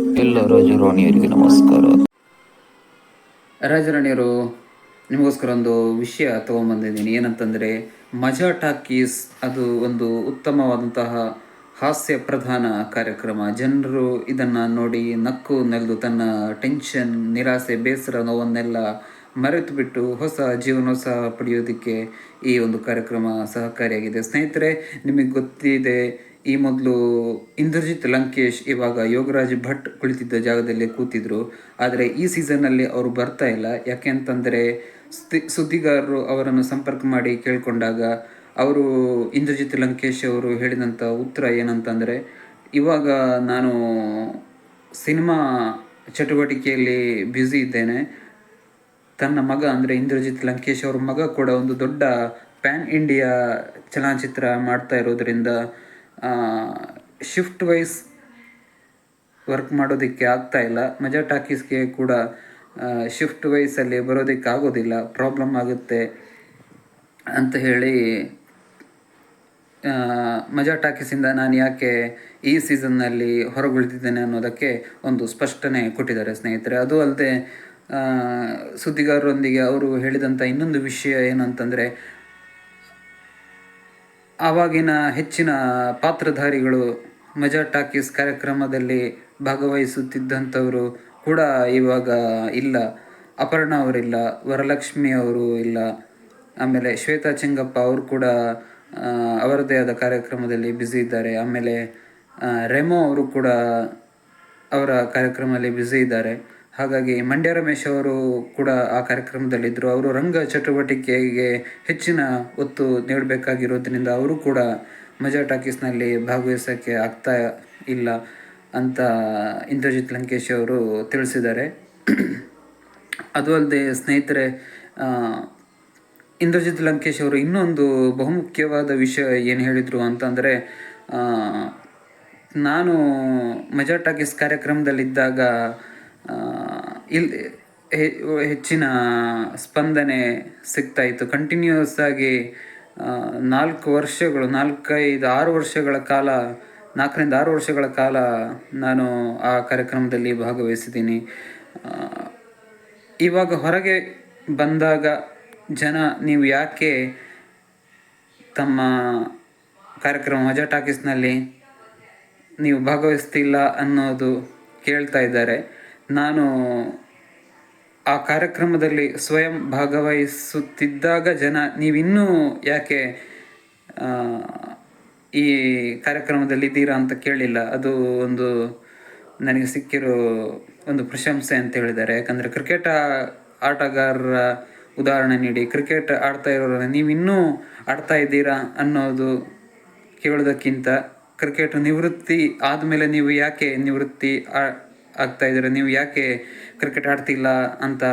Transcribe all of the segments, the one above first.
ಎಲ್ಲ ರಾಜರಾಣಿಯರಿಗೆ ನಮಸ್ಕಾರ. ರಾಜರಾಣಿಯರು ನಿಮಗೋಸ್ಕರ ಒಂದು ವಿಷಯ ತೊಗೊಂಬಂದಿದ್ದೀನಿ. ಏನಂತಂದರೆ, ಮಜಾ ಟಾಕೀಸ್ ಅದು ಒಂದು ಉತ್ತಮವಾದಂತಹ ಹಾಸ್ಯ ಪ್ರಧಾನ ಕಾರ್ಯಕ್ರಮ. ಜನರು ಇದನ್ನು ನೋಡಿ ನಕ್ಕು ನೆಲೆದು ತನ್ನ ಟೆನ್ಷನ್, ನಿರಾಸೆ, ಬೇಸರ ನೋವನ್ನೆಲ್ಲ ಮರೆತು ಬಿಟ್ಟು ಹೊಸ ಜೀವನೋತ್ಸಾಹ ಪಡೆಯೋದಕ್ಕೆ ಈ ಒಂದು ಕಾರ್ಯಕ್ರಮ ಸಹಕಾರಿಯಾಗಿದೆ. ಸ್ನೇಹಿತರೆ, ನಿಮಗೆ ಗೊತ್ತಿದೆ, ಈ ಮೊದಲು ಇಂದ್ರಜಿತ್ ಲಂಕೇಶ್ ಇವಾಗ ಯೋಗರಾಜ್ ಭಟ್ ಕುಳಿತಿದ್ದ ಜಾಗದಲ್ಲಿ ಕೂತಿದ್ರು. ಆದರೆ ಈ ಸೀಸನ್ನಲ್ಲಿ ಅವರು ಬರ್ತಾ ಇಲ್ಲ. ಯಾಕೆ ಅಂತಂದರೆ ಸುದ್ದಿಗಾರರು ಅವರನ್ನು ಸಂಪರ್ಕ ಮಾಡಿ ಕೇಳಿಕೊಂಡಾಗ ಅವರು ಇಂದ್ರಜಿತ್ ಲಂಕೇಶ್ ಅವರು ಹೇಳಿದಂಥ ಉತ್ತರ ಏನಂತಂದರೆ, ಇವಾಗ ನಾನು ಸಿನಿಮಾ ಚಟುವಟಿಕೆಯಲ್ಲಿ ಬ್ಯುಸಿ ಇದ್ದೇನೆ. ತನ್ನ ಮಗ ಅಂದರೆ ಇಂದ್ರಜಿತ್ ಲಂಕೇಶ್ ಅವ್ರ ಮಗ ಕೂಡ ಒಂದು ದೊಡ್ಡ ಪ್ಯಾನ್ ಇಂಡಿಯಾ ಚಲನಚಿತ್ರ ಮಾಡ್ತಾ ಇರೋದ್ರಿಂದ ಶಿಫ್ಟ್ ವೈಸ್ ವರ್ಕ್ ಮಾಡೋದಕ್ಕೆ ಆಗ್ತಾ ಇಲ್ಲ. ಮಜಾ ಟಾಕೀಸ್ಗೆ ಕೂಡ ಶಿಫ್ಟ್ ವೈಸಲ್ಲಿ ಬರೋದಕ್ಕೆ ಆಗೋದಿಲ್ಲ. ಪ್ರಾಬ್ಲಮ್ ಆಗುತ್ತೆ ಅಂತ ಹೇಳಿ ಮಜಾ ಟಾಕೀಸಿಂದ ನಾನು ಯಾಕೆ ಈ ಸೀಸನ್ನಲ್ಲಿ ಹೊರಗುಳಿದಿದ್ದೇನೆ ಅನ್ನೋದಕ್ಕೆ ಒಂದು ಸ್ಪಷ್ಟನೆ ಕೊಟ್ಟಿದ್ದಾರೆ ಸ್ನೇಹಿತರೆ. ಅದು ಅಲ್ಲದೆ ಸುದ್ದಿಗಾರರೊಂದಿಗೆ ಅವರು ಹೇಳಿದಂಥ ಇನ್ನೊಂದು ವಿಷಯ ಏನಂತಂದರೆ, ಆವಾಗಿನ ಹೆಚ್ಚಿನ ಪಾತ್ರಧಾರಿಗಳು ಮಜಾ ಟಾಕೀಸ್ ಕಾರ್ಯಕ್ರಮದಲ್ಲಿ ಭಾಗವಹಿಸುತ್ತಿದ್ದಂಥವರು ಕೂಡ ಇವಾಗ ಇಲ್ಲ. ಅಪರ್ಣ ಅವರಿಲ್ಲ, ವರಲಕ್ಷ್ಮಿ ಅವರು ಇಲ್ಲ. ಆಮೇಲೆ ಶ್ವೇತಾ ಚೆಂಗಪ್ಪ ಅವರು ಕೂಡ ಅವರದೇ ಆದ ಕಾರ್ಯಕ್ರಮದಲ್ಲಿ ಬ್ಯುಸಿ ಇದ್ದಾರೆ. ಆಮೇಲೆ ರೆಮೋ ಅವರು ಕೂಡ ಅವರ ಕಾರ್ಯಕ್ರಮದಲ್ಲಿ ಬ್ಯುಸಿ ಇದ್ದಾರೆ. ಹಾಗಾಗಿ ಮಂಡ್ಯ ರಮೇಶ್ ಅವರು ಕೂಡ ಆ ಕಾರ್ಯಕ್ರಮದಲ್ಲಿದ್ದರು. ಅವರು ರಂಗ ಚಟುವಟಿಕೆಗೆ ಹೆಚ್ಚಿನ ಒತ್ತು ನೀಡಬೇಕಾಗಿರೋದ್ರಿಂದ ಅವರು ಕೂಡ ಮಜಾ ಟಾಕೀಸ್ನಲ್ಲಿ ಭಾಗವಹಿಸೋಕ್ಕೆ ಆಗ್ತಾ ಇಲ್ಲ ಅಂತ ಇಂದ್ರಜಿತ್ ಲಂಕೇಶ್ ಅವರು ತಿಳಿಸಿದ್ದಾರೆ. ಅದು ಅಲ್ಲದೆ ಸ್ನೇಹಿತರೆ ಇಂದ್ರಜಿತ್ ಲಂಕೇಶ್ ಅವರು ಇನ್ನೊಂದು ಬಹುಮುಖ್ಯವಾದ ವಿಷಯ ಏನು ಹೇಳಿದರು ಅಂತಂದರೆ ನಾನು ಮಜಾ ಟಾಕೀಸ್ ಕಾರ್ಯಕ್ರಮದಲ್ಲಿದ್ದಾಗ ಇಲ್ಲಿ ಹೆಚ್ಚಿನ ಸ್ಪಂದನೆ ಸಿಗ್ತಾ ಇತ್ತು. ಕಂಟಿನ್ಯೂಸ್ ಆಗಿ ನಾಲ್ಕು ವರ್ಷಗಳು, ನಾಲ್ಕೈದು, ಆರು ವರ್ಷಗಳ ಕಾಲ, ನಾಲ್ಕರಿಂದ ಆರು ವರ್ಷಗಳ ಕಾಲ ನಾನು ಆ ಕಾರ್ಯಕ್ರಮದಲ್ಲಿ ಭಾಗವಹಿಸಿದ್ದೀನಿ. ಇವಾಗ ಹೊರಗೆ ಬಂದಾಗ ಜನ ನೀವು ಯಾಕೆ ತಮ್ಮ ಕಾರ್ಯಕ್ರಮ ಮಜಾ ಟಾಕೀಸ್ನಲ್ಲಿ ನೀವು ಭಾಗವಹಿಸ್ತಿಲ್ಲ ಅನ್ನೋದು ಕೇಳ್ತಾ ಇದ್ದಾರೆ. ನಾನು ಆ ಕಾರ್ಯಕ್ರಮದಲ್ಲಿ ಸ್ವಯಂ ಭಾಗವಹಿಸುತ್ತಿದ್ದಾಗ ಜನ ನೀವಿನ್ನೂ ಯಾಕೆ ಈ ಕಾರ್ಯಕ್ರಮದಲ್ಲಿ ಇದ್ದೀರಾ ಅಂತ ಕೇಳಿಲ್ಲ. ಅದು ಒಂದು ನನಗೆ ಸಿಕ್ಕಿರೋ ಒಂದು ಪ್ರಶಂಸೆ ಅಂತ ಹೇಳಿದ್ದಾರೆ. ಯಾಕಂದರೆ ಕ್ರಿಕೆಟ್ ಆಟಗಾರರ ಉದಾಹರಣೆ ನೀಡಿ, ಕ್ರಿಕೆಟ್ ಆಡ್ತಾ ಇರೋರನ್ನ ನೀವಿನ್ನೂ ಆಡ್ತಾ ಇದ್ದೀರಾ ಅನ್ನೋದು ಕೇಳೋದಕ್ಕಿಂತ ಕ್ರಿಕೆಟ್ ನಿವೃತ್ತಿ ಆದಮೇಲೆ ನೀವು ಯಾಕೆ ನಿವೃತ್ತಿ ಆಗ್ತಾ ಇದ್ದಾರೆ. ನೀವು ಯಾಕೆ ಕ್ರಿಕೆಟ್ ಆಡ್ತಿಲ್ಲ ಅಂತ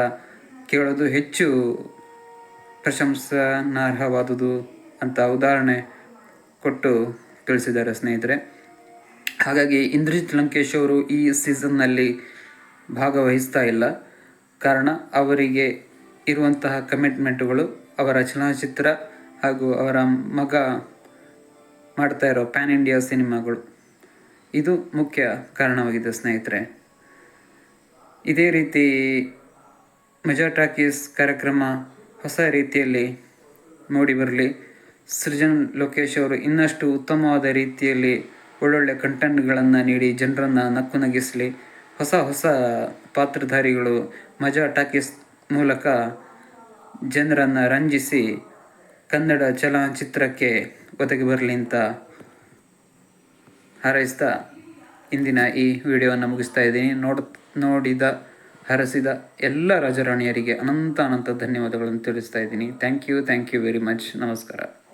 ಕೇಳೋದು ಹೆಚ್ಚು ಪ್ರಶಂಸನಾರ್ಹವಾದುದು ಅಂತ ಉದಾಹರಣೆ ಕೊಟ್ಟು ತಿಳಿಸಿದ್ದಾರೆ ಸ್ನೇಹಿತರೆ. ಹಾಗಾಗಿ ಇಂದ್ರಜಿತ್ ಲಂಕೇಶ್ ಅವರು ಈ ಸೀಸನ್ನಲ್ಲಿ ಭಾಗವಹಿಸ್ತಾ ಇಲ್ಲ. ಕಾರಣ ಅವರಿಗೆ ಇರುವಂತಹ ಕಮಿಟ್ಮೆಂಟ್ಗಳು ಅವರ ಚಲನಚಿತ್ರ ಹಾಗೂ ಅವರ ಮಗ ಮಾಡ್ತಾ ಇರೋ ಪ್ಯಾನ್ ಇಂಡಿಯಾ ಸಿನಿಮಾಗಳು. ಇದು ಮುಖ್ಯ ಕಾರಣವಾಗಿದೆ ಸ್ನೇಹಿತರೆ. ಇದೇ ರೀತಿ ಮಜಾ ಟಾಕೀಸ್ ಕಾರ್ಯಕ್ರಮ ಹೊಸ ರೀತಿಯಲ್ಲಿ ಮೂಡಿ ಬರಲಿ. ಸೃಜನ್ ಲೋಕೇಶ್ ಅವರು ಇನ್ನಷ್ಟು ಉತ್ತಮವಾದ ರೀತಿಯಲ್ಲಿ ಒಳ್ಳೊಳ್ಳೆ ಕಂಟೆಂಟ್ಗಳನ್ನು ನೀಡಿ ಜನರನ್ನು ನಕ್ಕು ನಗಿಸಲಿ ಹೊಸ ಹೊಸ ಪಾತ್ರಧಾರಿಗಳು ಮಜಾ ಟಾಕೀಸ್ ಮೂಲಕ ಜನರನ್ನು ರಂಜಿಸಿ ಕನ್ನಡ ಚಲನಚಿತ್ರಕ್ಕೆ ಒದಗಿ ಬರಲಿ ಅಂತ ಹಾರೈಸ್ತಾ ಇಂದಿನ ಈ ವಿಡಿಯೋವನ್ನು ಮುಗಿಸ್ತಾ ಇದ್ದೀನಿ. ನೋಡ್, ನೋಡಿದ, ಹರಸಿದ ಎಲ್ಲ ರಾಜರಾಣಿಯರಿಗೆ ಅನಂತ ಅನಂತ ಧನ್ಯವಾದಗಳನ್ನು ತಿಳಿಸ್ತಾ ಇದ್ದೀನಿ. Thank you thank you very much ನಮಸ್ಕಾರ.